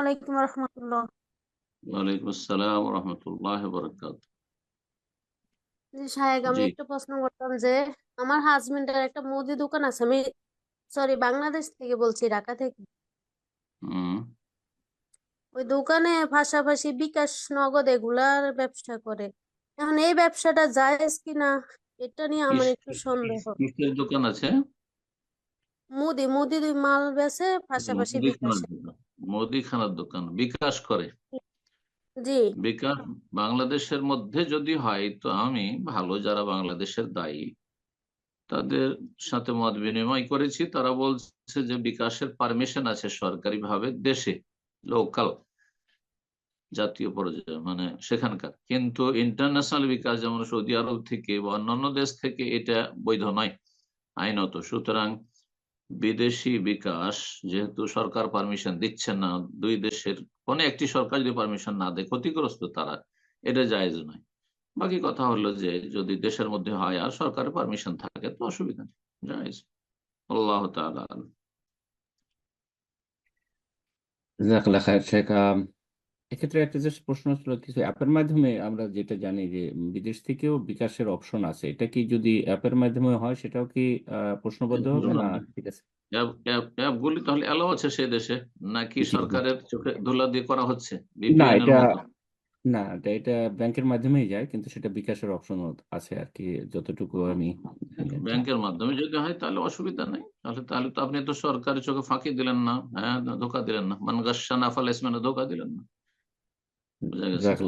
আলাইকুম রহমতুল্লাহ। ওয়ালাইকুম আসসালাম রহমতুল্লাহ বরকাত। জি সাহেব আমি একটা প্রশ্ন করতাম যে আমার হাজবেন্ডের একটা মুদি দোকান আছে আমি সরি বাংলাদেশ থেকে বলছি ঢাকা থেকে। ওই দোকানে পাশাপাশি বিকাশ নগদ এগুলার ব্যবসা করে। এখন এই ব্যবসাটা জায়েজ কিনা এটা নিয়ে আমার একটু সন্দেহ। কিসের দোকান আছে? মুদি মুদি মাল বেচে পাশাপাশি বিকাশে মুদিখানার দোকান বিকাশ করে। জি। বিকাশ বাংলাদেশের মধ্যে যদি হয় তো আমি ভালো যারা বাংলাদেশের দায়ী তাদের সাথে মত বিনিময় করেছি। তারা বলছে যে বিকাশের পারমিশন আছে সরকারি ভাবে দেশে লোকাল জাতীয় পর্যায়ে মানে সেখানকার। কিন্তু ইন্টারন্যাশনাল বিকাশ যেমন সৌদি আরব থেকে বা অন্যান্য দেশ থেকে এটা বৈধ নয় আইনত। সুতরাং বিদেশি বিকাশ, যেহেতু সরকার পারমিশন দিচ্ছে না, দুই দেশের কোন একটি সরকার যদি পারমিশন না দেয়, ক্ষতিগ্রস্ত তারা। এটা জায়জ নয়। বাকি কথা হলো যে, যদি দেশের মধ্যে হয় আর সরকারের পারমিশন থাকে, তো অসুবিধা নেই। জায়জ। আল্লাহ তাআলা এক্ষেত্রে একটা জাস্ট প্রশ্ন ছিল কিছু অ্যাপের মাধ্যমে আমরা যেটা জানি যে বিদেশ থেকেও বিকাশের অপশন আছে। এটা কি যদি অ্যাপের মাধ্যমে হয় সেটাও কি আহ, প্রশ্নবদ্ধ হবে? না ঠিক আছে। অ্যাপ অ্যাপ- অ্যাপগুলি তাহলে অ্যালাউ আছে সে দেশে। নাকি। সরকারের চোখে ধুলা দিয়ে করা হচ্ছে না এর এটা মতো না এটা এটা ব্যাংকের মাধ্যমেই যায় কিন্তু সেটা বিকাশের অপশন আছে আর কি যতটুকু আমি। ব্যাংকের মাধ্যমে যদি হয় তাহলে অসুবিধা নেই। তাহলে তাহলে তো আপনি তো সরকারি চোখে ফাঁকি দিলেন না হ্যাঁ ধোকা দিলেন না। মান গাসানা ফালাইসমানে ধোকা দিলেন না। exactly.